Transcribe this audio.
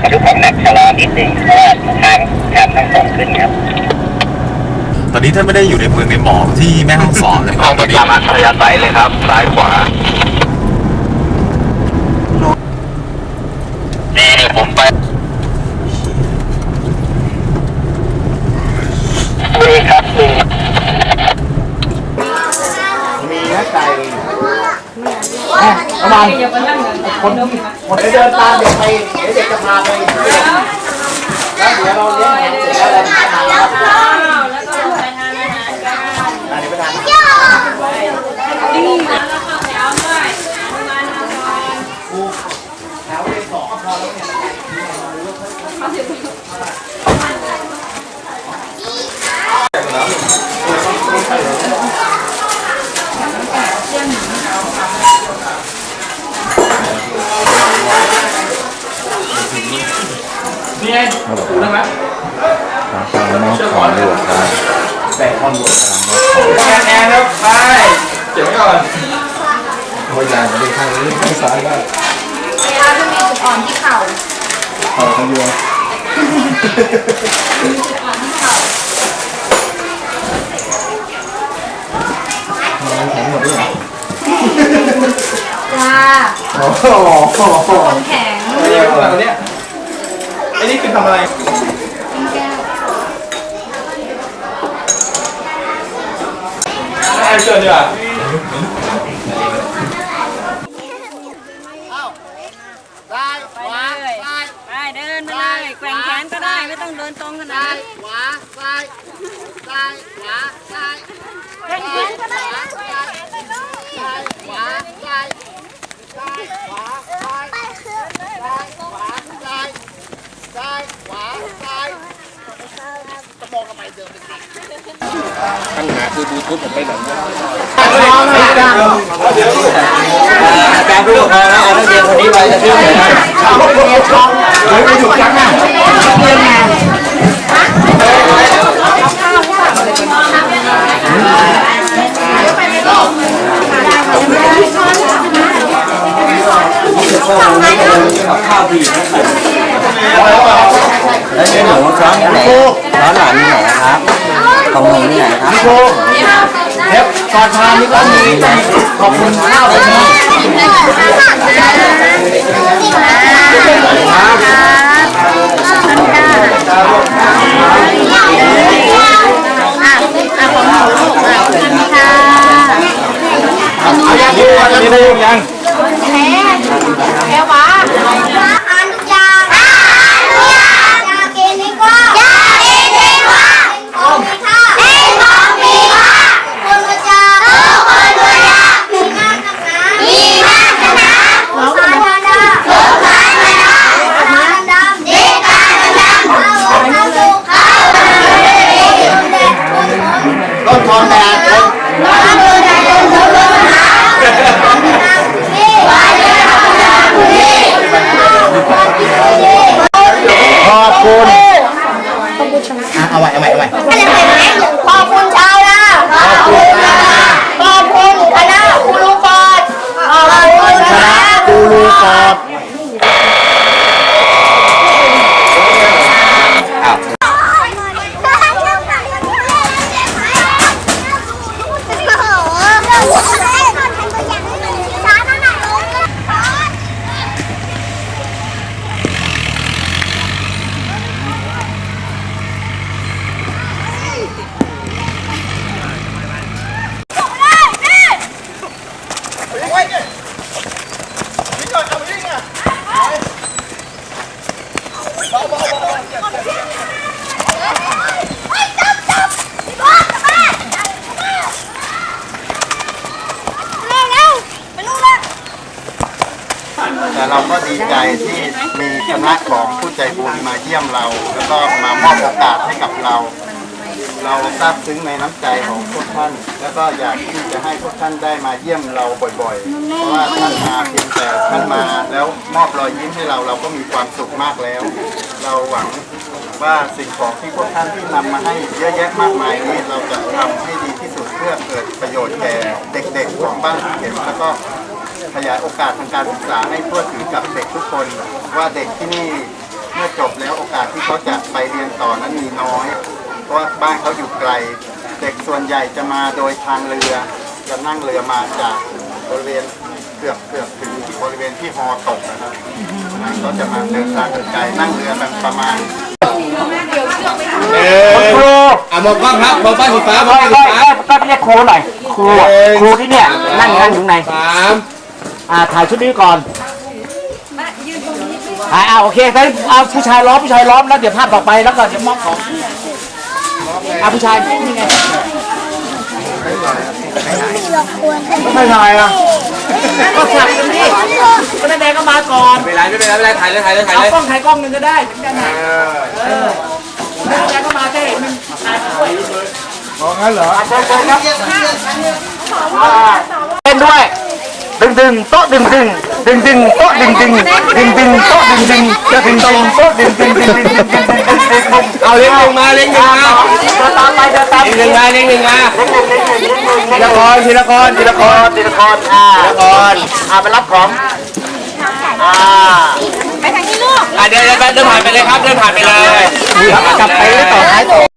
บรรทุกของหนักชะลอนิดหนึ่งเพราะว่าทางทางทั้งสองขึ้นครับ ตอนนี้ท่านไม่ได้อยู่ในเมืองในหมอกที่แม่ห้องสอนเลยครับตอนนี้ ตามอัธยาศัยเลยครับ ซ้ายขวา นี่ผมไปนี่ครับนี่ มีนะไก่แม่ ประมาณคนคนเดินตามเด็กไปเดี๋ยวเด็กจะพาไปแล้วเดี๋ยวเราเลี้ยงเสร็จแล้วเราจะทานแล้วอันนี้ไปทานแถวเลยสองก็พอแล้วเนี่ยนี่ ไงดูนะมั้ยเชื่อก่อนดูแต่คอนดูแอนแอนครับไปเก็บไว้ก่อนโอ้ยอย่างนี้ข้างนี้ข้างซ้ายได้เวลาจะมีจุดอ่อนที่เข่าเออข้างเดียวมันแข็งหมดเลยจ้าโอ้โหคนแข็งไอ้นี่อะไรวะเนี่ยไอ้นี่คือทำอะไรแก้วแอนเชิญดีกว่า ไปเลยไปเดินมาเลยแกว่งแขนก็ได้ไม่ต้องเดินตรงขนาดนั้นแกว่งแขนก็ได้นะ อาจารย์ผู้ปกครองนะเอานักเรียนคนนี้ไปจะชื่ออะไรนะเฮ้ยไปถูกจังอะ แล้วนี่หนูช้อนไหนช้อนหลานนี่ไหนครับของหนูนี่ไหนครับครูเทปก่อนทานนี่ก็มีขอบคุณข้าวเลยนะเอาอย่างนี้เอาอย่างนี้ได้ยัง แค่วะอาหารทุกอย่างอาหารทุกอย่างอยากกินดีกว่าอยากกินดีกว่าเป็นของมีค่าเป็นของมีค่าคนประจาทุกคนประจามีมากนักหนามีมากนักหนาสงสารธรรมดาสงสารธรรมดาอาหารดำดีการดำข้าวข้าวสุกข้าวแดงคนคน ต้นทองแดด ร้อนดูใจจนสุดลมหานี่วายเลยทำงานคุณนี่คนที่ดี ขอบคุณอะ เอาใหม่เอาใหม่เอาใหม่ ขอบคุณชาวนาขอบคุณชาวนาขอบคุณคณะครูปอดขอบคุณคณะ กูรูกอบ แต่เราก็ดีใจ ที่มีคณะของผู้ใจบุญมาเยี่ยมเรา แล้วก็มามอบโอกาสให้กับเรา เราซาบซึ้งในน้ำใจของพวกท่าน แล้วก็อยากที่จะให้พวกท่านได้มาเยี่ยมเราบ่อยๆ เพราะว่าท่านมาเพียงแต่ท่านมาแล้วมอบรอยยิ้มให้เราเราก็มีความสุขมากแล้ว เราหวังว่าสิ่งของที่พวกท่านที่นำมาให้เยอะแยะมากมายนี้เราจะทำให้ดีที่สุดเพื่อเกิดประโยชน์แก่เด็กๆของบ้านเข็มแล้วก็ ขยายโอกาสทางการศึกษาให้ทั่วถึงกับเด็กทุกคน ว่าเด็กที่นี่เมื่อจบแล้วโอกาสที่เขาจะไปเรียนต่อนั้นมีน้อย เพราะว่าบ้านเขาอยู่ไกล เด็กส่วนใหญ่จะมาโดยทางเรือจะนั่งเรือมาจากบริเวณเกือบเกือบถึงที่บริเวณที่ฮอตกนะครับเขาจะมาเดินทางไกลนั่งเรือแบบประมาณครูอะมองกล้องครับมองป้ายสีฟ้ามองป้ายสีฟ้าก็เรียกครูหน่อยครูอะครูที่เนี่ยนั่งนั่งอยู่ไหนสาม อ่าถ่ายชุดนี้ก่อนถ่ายอ่าโอเคงั้นเอาผู้ชายล้อมผู้ชายล้อมแล้วเดี๋ยวภาพต่อไปแล้วก็เดี๋ยวมอบของอ่าผู้ชายนี่ไงไม่ถ่ายอะก็สับกันดิก็แดงก็มาก่อนไม่เป็นไรไม่เป็นไรไม่เป็นไรถ่ายเลยถ่ายเลยถ่ายเอาเลยกล้องถ่ายกล้องหนึ่งก็ได้ถึงจะถ่ายเออแดงก็มาได้มันถ่ายด้วยมองงั้นเหรอเชิญเชิญครับอ่าเล่นด้วย ดึงดึงโต๊ะดึงดึงดึงดึงโต๊ะดึงดึงดึงดึงโต๊ะดึงดึงจะดึงดึงโต๊ะดึงดึงดึงดึงดึงดึงดึงดึงเอาเลี้ยงหนึ่งมาเลี้ยงหนึ่งมาเดินตามไปเดินตามเลี้ยงหนึ่งมาเลี้ยงหนึ่งมาทีละคนทีละคนทีละคนทีละคนอ่าทีละคนอ่าไปรับของอ่าไปทางนี้ลูกอะเดินเดินเดินผ่านไปเลยครับเดินผ่านไปเลยกลับไปต่อท้ายต่อ